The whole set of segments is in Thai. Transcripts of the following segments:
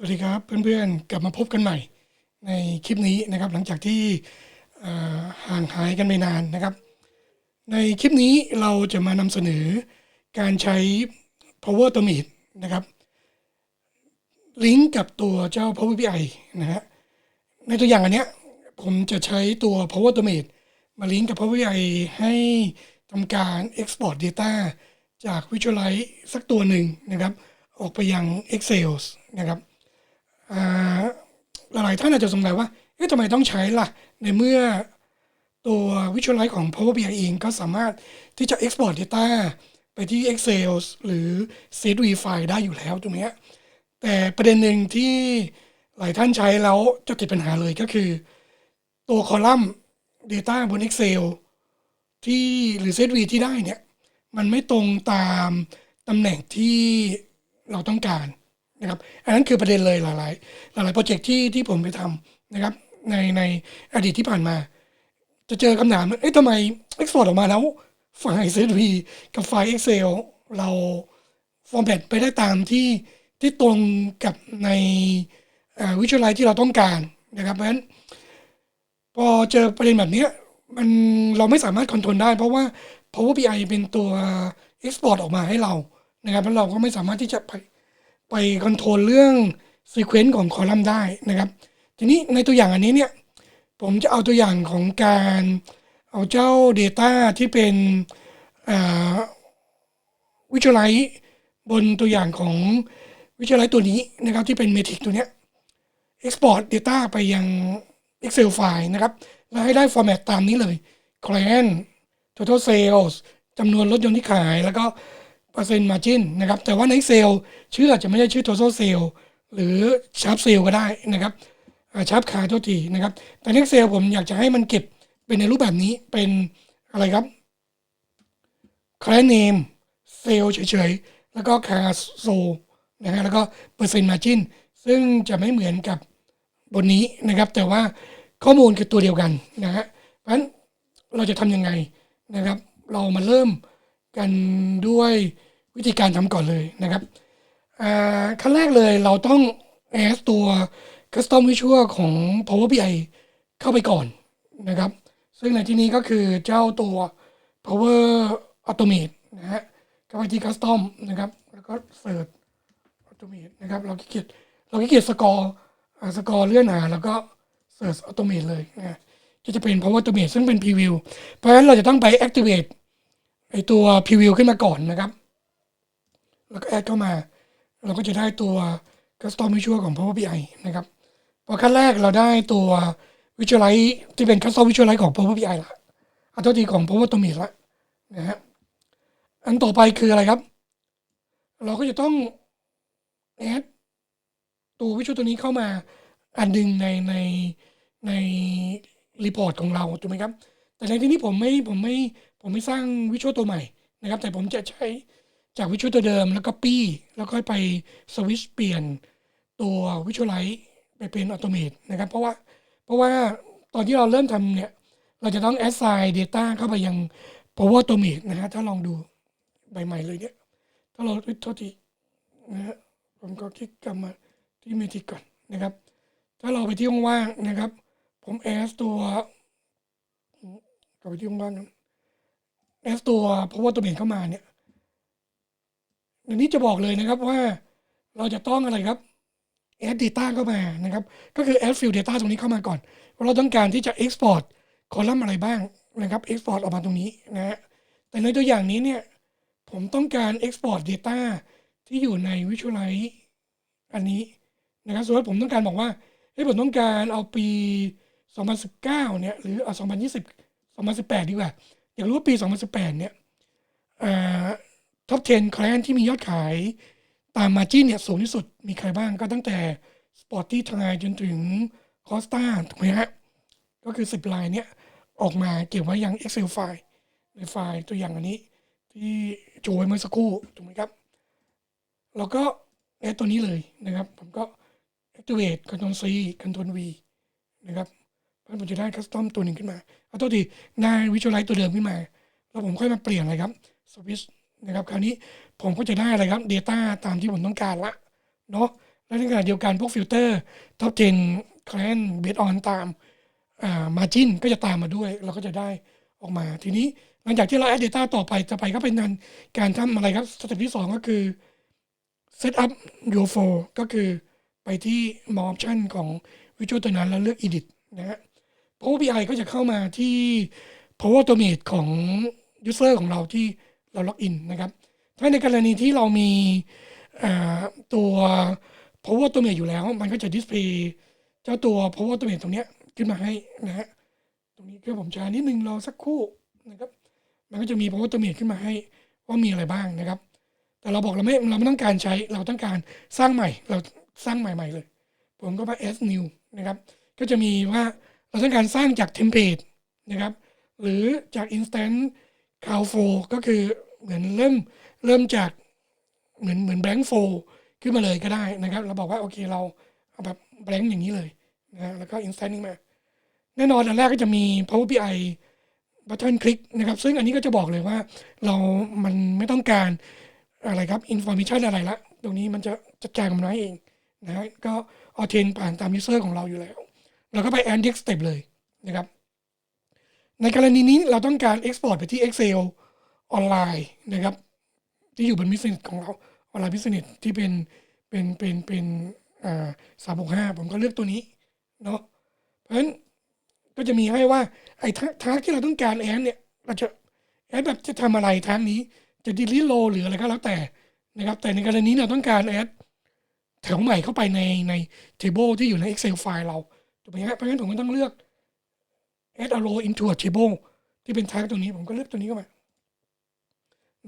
สวัสดีครับเพื่อนๆ กลับมาพบกันใหม่ในคลิปนี้นะครับ หลังจากที่ห่างหายกันไปนานนะครับ ในคลิปนี้เราจะมานำเสนอการใช้ Power Automate นะครับ ลิงก์กับตัวเจ้า Power BI นะฮะในตัวอย่างอันเนี้ยผมจะใช้ตัว Power Automate มาลิงก์กับ Power BI ให้ทำการ Export Data จาก Visualize สักตัวหนึ่งนะครับ ออกไปยัง Excel นะครับ หลายๆท่านอาจจะสงสัยว่าเอ๊ะทำไมต้องใช้ล่ะ ในเมื่อตัว Visualize ของ Power BI เองก็สามารถที่จะ Export Data ไปที่ Excel หรือ CSV ไฟล์ได้อยู่แล้วตรงนี้แต่ประเด็นหนึ่งที่หลายท่านใช้แล้วจะติดปัญหาเลยก็คือ ตัวคอลัมน์ Data บน Excel ที่หรือ CSV ที่ได้เนี่ย มันไม่ตรงตามตำแหน่งที่เราต้องการ นะครับอันนั้นคือประเด็นเลยหลายๆ หลายๆโปรเจกต์ที่ที่ผมไปทำนะครับในในอดีตที่ผ่านมา จะเจอคำถามเอ๊ะทำไม Export ออกมาแล้วไฟล์ CSV กับไฟล์ Excel เราฟอร์แมตไปได้ตามที่ที่ตรงกับในวิชวลไลที่เราต้องการนะครับเพราะฉะนั้นพอเจอประเด็นแบบนี้มันเราไม่สามารถคอนโทรลได้ เพราะว่า Power BI เป็นตัว Export ออกมาให้เรานะครับแล้วเราก็ไม่สามารถที่จะไป ไปคอนโทรลเรื่อง Sequence ของคอลัมน์ได้นะครับ ทีนี้ในตัวอย่างอันนี้เนี่ยผมจะเอาตัวอย่างของการเอาเจ้า Data ที่เป็นวิชวลไลบนตัวอย่างของวิชวลไลตัวนี้นะครับที่เป็นเมทริกตัวเนี้ย Export Data ไปยัง Excel ไฟล์นะครับ แล้วให้ได้ format ตามนี้เลย Client Total Sales จำนวนรถยนต์ที่ขายแล้วก็ เปอร์เซ็นต์ margin นะครับแต่ว่าใน Excel ชื่ออาจจะไม่ใช่ชื่อ Total Sale หรือ Sharp Sale ก็ได้นะครับชาร์ปขายตัวทีนะครับ แต่ใน Excel ผมอยากจะให้มันเก็บเป็นในรูปแบบนี้เป็นอะไรครับ Client Name Sale เฉยๆ แล้วก็ Car Sold นะฮะแล้วก็เปอร์เซ็นต์ margin ซึ่งจะไม่เหมือนกับบนนี้นะครับ แต่ว่าข้อมูลคือตัวเดียวกันนะฮะเพราะฉะนั้นเราจะทำยังไงนะครับ เรามาเริ่มกันด้วย วิธีการทำก่อนเลยนะครับขั้นแรกเลยเราต้อง add ตัว custom visual ของ Power BI เข้าไปก่อนนะครับ ซึ่งในที่นี้ก็คือเจ้าตัว Power Automate นะฮะเข้าไปที่ custom นะครับ แล้วก็ search Automate นะครับ เราขี้เกียจเราขี้เกียจสกอร์สกอร์เลื่อนหา แล้วก็ search Automate เลยนะก็จะเป็น Power Automate ซึ่งเป็น preview เพราะฉะนั้นเราจะต้องไป activate ไอตัว preview ขึ้นมาก่อนนะครับ แล้วก็แอดเข้ามา เราก็จะได้ตัว custom visual ของ Power BI นะครับพอขั้นแรกเราได้ตัว visualize ที่เป็น custom visualize ของ Power BI ละอันตัวทีของ Power Automate ละนะฮะอันต่อไปคืออะไรครับ เราก็จะต้องแอดตัววิชวลตัวนี้เข้ามาอันหนึ่งในในในรีพอร์ตของเราถูกไหมครับ แต่ในที่นี้ผมไม่ผมไม่ผมไม่สร้างวิชวลตัวใหม่นะครับ แต่ผมจะใช้ จากวิชวลตัวเดิมแล้วก็ปี้แล้วก็ไปสวิชเปลี่ยนตัววิชวลไลท์ไปเป็นอัตโนมัตินะครับเพราะว่าเพราะว่าตอนที่เราเริ่มทำเนี่ย เราจะต้อง assign data เข้าไปยัง Power Automate นะฮะถ้าลองดูใบใหม่เลยเนี่ย ถ้าเราโทษทีนะฮะผมก็คลิกกลับมาที่เมทิกก่อนนะครับ ถ้าเราไปที่ว่างๆนะครับ ผมแอสตัวกลับไปที่ว่างๆแอสตัว Power Automate เข้ามาเนี่ย อันนี้จะบอกเลยนะครับว่าเราจะต้องอะไรครับ add data เข้ามานะครับ ก็คือ add field data ตรงนี้เข้ามาก่อน เราต้องการที่จะ export คอลัมน์อะไรบ้างนะครับ export ออกมาตรงนี้นะฮะแต่ในตัวอย่างนี้เนี่ย ผมต้องการ export data ที่อยู่ใน Visualize อันนี้นะครับสมมติผมต้องการบอกว่าเฮ้ยผมต้องการเอาปี 2019 เนี่ย หรือเอา2020 2018 ดีกว่า อยากรู้ว่าปี 2018 เนี่ย ท็อป 10 client ที่มียอดขายตามมาจินเนี่ยสูงที่สุดมีใครบ้างก็ตั้งแต่ Sporty t i จนถึง Costa ถูกไหมฮะ ก็คือ 10 ลายเนี่ยออกมาเก็บไว้ยัง Excel ไฟล์ในไฟล์ตัวอย่างอันนี้ ที่โจไว้เมื่อสักครู่ถูกไหมครับเราก็แอดตัวนี้เลยนะครับ ผมก็ activate Ctrl C Ctrl V นะครับแล้วผมจะได้ custom ตัวหนึ่งขึ้นมา เอาตัวทีหน้า visualize ตัวเดิมขึ้นมา แล้วผมค่อยมาเปลี่ยนอะไรครับ switch นะครับคราวนี้ผมก็จะได้อะไรครับ Data ตามที่ผมต้องการละเนาะและในขณะเดียวกันพวกฟิลเตอร์ท็อป10 client based on ตามอ่า margin ก็จะตามมาด้วย เราก็จะได้ออกมาทีนี้หลังจากที่เรา add data ต่อไปจะไปก็เป็นการการทำอะไรครับสเต็ปที่ 2 ก็คือ set up your flow ก็คือไปที่ more option ของ visual ตัวนั้นแล้วเลือก edit นะฮะ Power BI ก็จะเข้ามาที่ Power Automate ของ user ของเราที่ เราล็อกอินนะครับ ถ้าในกรณีที่เรามีตัว Power Automate อยู่แล้ว มันก็จะ display เจ้าตัว Power Automate ตรงนี้ขึ้นมาให้นะฮะ ตรงนี้ก็ผมจะนิดนึงรอสักครู่นะครับ มันก็จะมี Power Automate ขึ้นมาให้ว่ามีอะไรบ้างนะครับ แต่เราบอกเราไม่เราไม่ต้องการใช้เราต้องการสร้างใหม่ เราสร้างใหม่ๆเลย ผมก็มา add new นะครับ ก็จะมีว่าเราต้องการสร้างจากเทมเพลตนะครับ หรือจาก instant c o w f o ก็คือเหมือนเริ่มเริ่มจากเหมือนเหมือน blank f o ขึ้นมาเลยก็ได้นะครับ เราบอกว่าโอเคเราเอาแบบ blank อย่างนี้เลยนะแล้วก็ instant นี่มา แน่นอนอันแรกก็จะมี Power BI button click นะครับ ซึ่งอันนี้ก็จะบอกเลยว่า เรามันไม่ต้องการอะไรครับ information อะไรละ ตรงนี้มันจะจัดการกับมันไว้เองนะก็เอเทนผ่านตาม user ของเราอยู่แล้ว เราก็ไป add next step เลยนะครับ ในกรณีนี้เราต้องการ export ไปที่ Excel ออนไลน์นะครับ ที่อยู่บน business ของเราออนไลน์ business ที่เป็นเป็นเป็นเป็นอ่าสามหกห้าผมก็เลือกตัวนี้เนาะเพราะฉะนั้นก็จะมีให้ว่าไอ้ทาร์ที่เราต้องการแอนเนี่ยเราจะแอนแบบจะทำอะไรทางนี้จะดิลิโลหรืออะไรก็แล้วแต่นะครับ แต่ในกรณีเราต้องการแอดแถวใหม่เข้าไปในใน table ที่อยู่ใน Excel ไฟล์เราถูกไหมฮะเพราะฉะนั้นผมก็ต้องเลือก add a row into a table ที่เป็น tag ตัวนี้ผมก็เลือกตัวนี้เข้ามา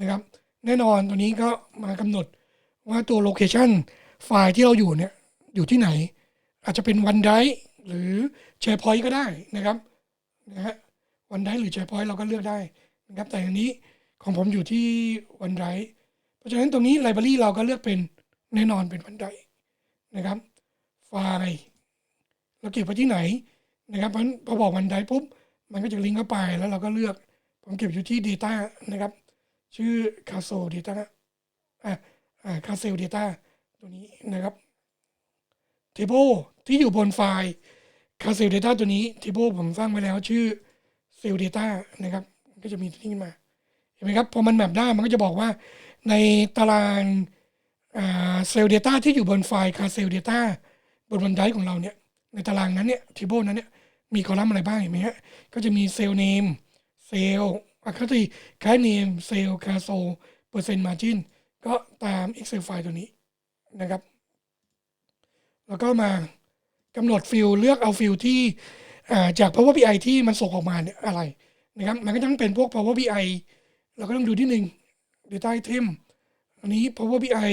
นะครับแน่นอนตัวนี้ก็มากำหนดว่าตัว location ไฟล์ที่เราอยู่เนี่ยอยู่ที่ไหน อาจจะเป็น OneDrive หรือ SharePoint ก็ได้นะครับนะฮะ OneDrive หรือ SharePoint เราก็เลือกได้นะครับแต่อันนี้ของผมอยู่ที่ OneDrive เพราะฉะนั้นตรงนี้ Library เราก็เลือกเป็นแน่นอนเป็น OneDrive นะครับไฟล์เราเก็บไว้ที่ไหน นะครับเพราะพอบอก OneDrive ปุ๊บ มันก็จะลิงก์เข้าไปแล้วเราก็เลือก ผมเก็บอยู่ที่ Data นะครับ ชื่อ Castle Data อ่าอ่า Castle Data ตัวนี้นะครับ Table ที่อยู่บนไฟล์ Castle Data ตัวนี้ Table ผมสร้างไว้แล้วชื่อ Cell Data นะครับ ก็จะมีตัวนี้ขึ้นมาเห็นไหมครับพอมันแมปได้มันก็จะบอกว่าในตารางอ่าเซลล์ Data ที่อยู่บนไฟล์ Castle Data บนบันไดของเราเนี่ยในตารางนั้นเนี่ย Table นั้นเนี่ย มีคอลัมน์อะไรบ้างเห็นไหมฮะ ก็จะมีเซลล์เนมเซลล์อะคติคล้ายเนมเซลล์คาโซเปอร์เซ็นต์มาจินก็ตาม Excel ไฟล์ตัวนี้นะครับ แล้วก็มากำหนดฟิลเลือกเอาฟิลที่อ่าจาก Power BI ที่มันส่งออกมาเนี่ยอะไรนะครับ มันก็ต้องเป็นพวก Power BI เราก็ต้องดูที่หนึ่ง Data Item อันนี้ Power BI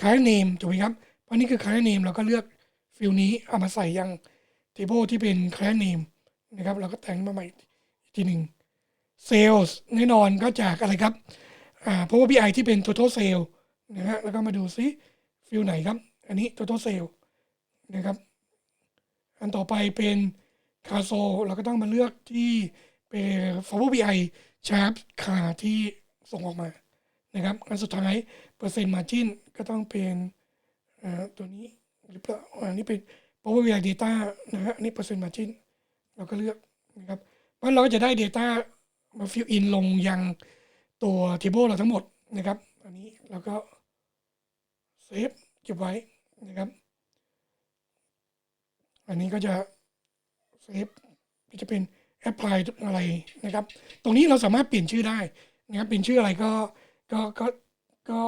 คล้ายเนมถูกไหมครับ เพราะนี่คือคล้ายเนมเราก็เลือกฟิลนี้เอามาใส่ยัง table ที่เป็น class name นะครับเราก็แต่งมาใหม่อีกทีหนึ่ง sales แน่นอนก็จากอะไรครับอ่า Power BI ที่เป็น total sale นะฮะแล้วก็มาดูซิฟิลไหนครับ อันนี้ total sale นะครับ อันต่อไปเป็น c a s o เราก็ต้องมาเลือกที่เป็น Power BI Sharp คาที่ส่งออกมานะครับอันสุดท้ายเปอร์เซ็นต์ margin ก็ต้องเป็นอ่าตัวนี้หรือเปล่าอันนี้เป็น Power BI Data นะฮะอันนี่เปอร์เซ็นต์ margin เราก็เลือกนะครับเพราะเราก็จะได้ Data มาฟิลอินลงยังตัว Table เราทั้งหมดนะครับ อันนี้เราก็เซฟเก็บไว้นะครับ อันนี้ก็จะเซฟก็จะเป็น apply อะไรนะครับ ตรงนี้เราสามารถเปลี่ยนชื่อได้นะครับเป็นชื่ออะไรก็ก็ก็ก็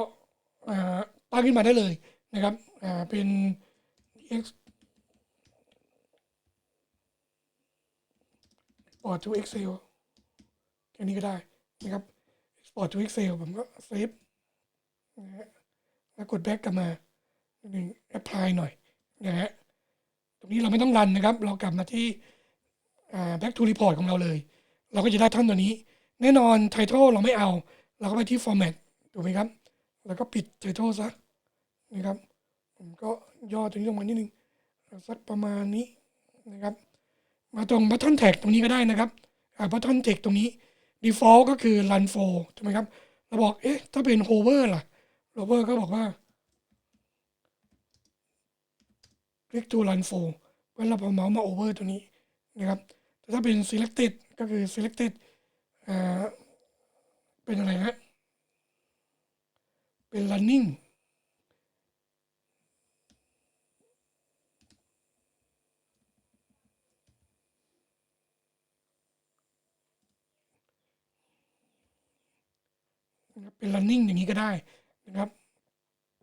อ่าตั้งขึ้นมาได้เลยนะครับอ่าเป็น x export to Excel แค่นี้ก็ได้นะครับ export to Excel ผมก็เซฟนะฮะแล้วกด back กลับมาหนึ่ง apply หน่อยนะฮะตรงนี้เราไม่ต้องรันนะครับ เรากลับมาที่ back to report ของเราเลย เราก็จะได้ท่อนตัวนี้ แน่นอน title เราไม่เอา เราก็ไปที่ format ถูกไหมครับ แล้วก็ปิด title ซะนะครับ ผมก็ย่อตรงนี้ลงมานิดนึงสักประมาณนี้นะครับ มาตรง button tag ตรงนี้ก็ได้นะครับ button tag ตรงนี้ default ก็คือ run for ถูกไหมครับ เราบอก เอ๊ะ ถ้าเป็น hover ล่ะ hover ก็บอกว่า click to run for เมื่อเราพอาเมาส์มา over ตัวนี้นะครับ แต่ถ้าเป็น selected ก็คือ selected อเป็นอะไรฮะเป็น running นะครับเป็น running อย่างนี้ก็ได้นะครับ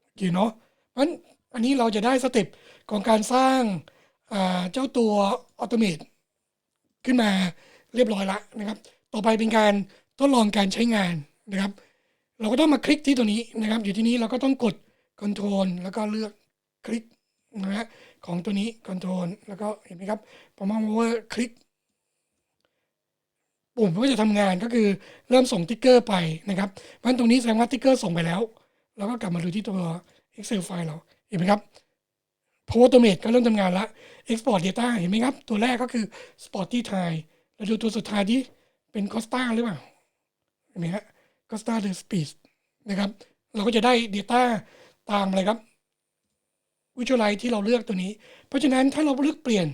โอเคเนาะเพราะฉะนั้นอันนี้เราจะได้สเต็ปของการสร้างเจ้าตัวออโตเมตขึ้นมาเรียบร้อยละนะครับ ต่อไปเป็นการทดลองการใช้งานนะครับ เราก็ต้องมาคลิกที่ตัวนี้นะครับ อยู่ที่นี้เราก็ต้องกด Control แล้วก็เลือกคลิกนะฮะของตัวนี้ Control แล้วก็เห็นไหมครับพอมา over คลิก ปุ่มก็จะทำงานก็คือเริ่มส่งติ๊กเกอร์ไปนะครับเพราะฉะนั้นตรงนี้แสดงว่าติ๊กเกอร์ส่งไปแล้ว เราก็กลับมาดูที่ตัว Excel ไฟล์เราเห็นไหมครับ Power Automate ก็เริ่มทำงานละ Export Data เห็นไหมครับ ตัวแรกก็คือ Sporty Thai เราดูตัวสุดท้ายที่เป็น Costa หรือเปล่าเห็นไหมฮะ Costa หรือ Speed นะครับ เราก็จะได้ Data ตามอะไรครับ Visualize ที่เราเลือกตัวนี้ เพราะฉะนั้นถ้าเราเลือกเปลี่ยน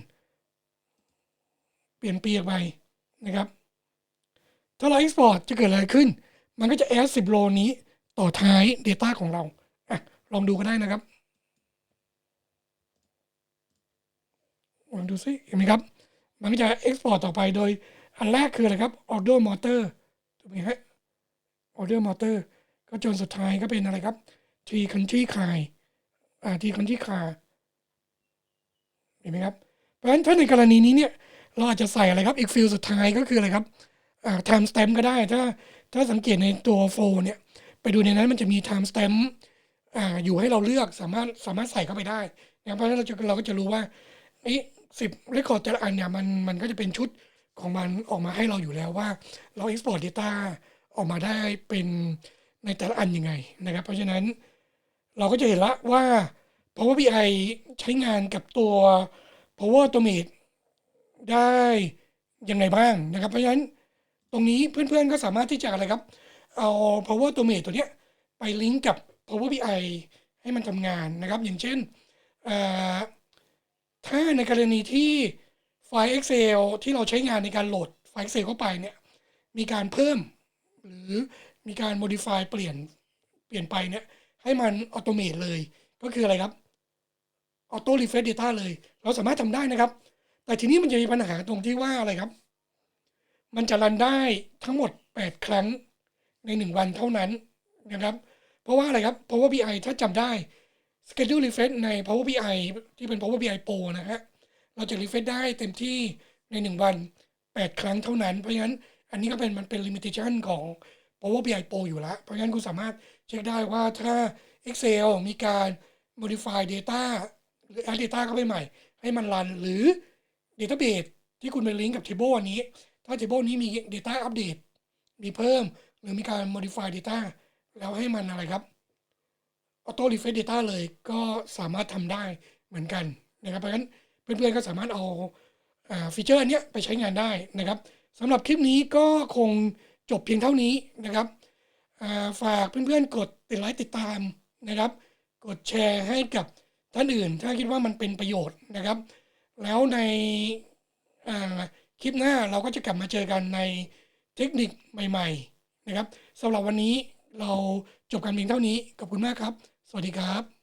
เปลี่ยนปีออกไปนะครับ ถ้าเรา export จะเกิดอะไรขึ้น มันก็จะ add 10 row นี้ต่อท้าย data ของเราอะลองดูก็ได้นะครับลองดูซิเห็นไหมครับ มันก็จะ export ต่อไปโดยอันแรกคืออะไรครับ order motor ถูกไหมฮะ order motor ก็จนสุดท้ายก็เป็นอะไรครับ t country car อ่า t country car เห็นไหมครับ เพราะฉะนั้นถ้าในกรณีนี้เนี่ย เราอาจจะใส่อะไรครับ อีกฟิลสุดท้ายก็คืออะไรครับ อ่า time stamp ก็ได้ ถ้าถ้าสังเกตในตัวโฟเนี่ยไปดูในนั้นมันจะมี time stamp อ่าอยู่ให้เราเลือกสามารถสามารถใส่เข้าไปได้นะเพราะฉะนั้นเราจะเราก็จะรู้ว่าไอ้สิบเรคคอร์ดแต่ละอันเนี่ยมันมันก็จะเป็นชุดของมันออกมาให้เราอยู่แล้วว่าเรา export data ออกมาได้เป็นในแต่ละอันยังไงนะครับ เพราะฉะนั้นเราก็จะเห็นละว่า Power BI ใช้งานกับตัว Power Automate ได้ยังไงบ้างนะครับ เพราะฉะนั้น ตรงนี้เพื่อนๆก็สามารถที่จะอะไรครับ เอา Power Automate ตัวเนี้ยไปลิงก์กับ Power BI ให้มันทำงานนะครับ อย่างเช่น ถ้าในกรณีที่ไฟล์ Excel ที่เราใช้งานในการโหลดไฟล์ Excel เข้าไปเนี่ย มีการเพิ่ม หรือมีการ modify เปลี่ยนเปลี่ยนไปเนี่ย ให้มันอัตโนมัติเลย ก็คืออะไรครับ auto refresh data เลย เราสามารถทำได้นะครับ แต่ทีนี้มันจะมีปัญหาตรงที่ว่าอะไรครับ มันจะรันได้ทั้งหมด 8 ครั้งใน 1 วันเท่านั้นนะครับ เพราะว่าอะไรครับ Power BI ถ้าจำได้ Schedule Refresh ใน Power BI ที่เป็น Power BI Pro นะฮะเราจะ refresh ได้เต็มที่ใน 1 วัน 8 ครั้งเท่านั้น เพราะฉะนั้นอันนี้ก็เป็นมันเป็น limitation ของ Power BI Pro อยู่แล้ว เพราะฉะนั้นคุณสามารถเช็คได้ว่าถ้า Excel มีการ modify data หรือ add data เข้าไปใหม่ ให้มันรันหรือ database ที่คุณไปลิงก์กับ table อันนี้ ถ้า table นี้มี data update มีเพิ่มหรือมีการ modify data แล้วให้มันอะไรครับ auto refresh data เลยก็สามารถทำได้เหมือนกันนะครับเพราะฉะนั้นเพื่อนๆก็สามารถเอาฟีเจอร์อันเนี้ยไปใช้งานได้นะครับสำหรับคลิปนี้ก็คงจบเพียงเท่านี้นะครับาฝากเพื่อนๆกดติดไลค์ติดตามนะครับ กดแชร์ให้กับท่านอื่น ถ้าคิดว่ามันเป็นประโยชน์นะครับ แล้วใน คลิปหน้าเราก็จะกลับมาเจอกันในเทคนิคใหม่ ๆ นะครับสำหรับวันนี้เราจบกันเพียงเท่านี้ขอบคุณมากครับ สวัสดีครับ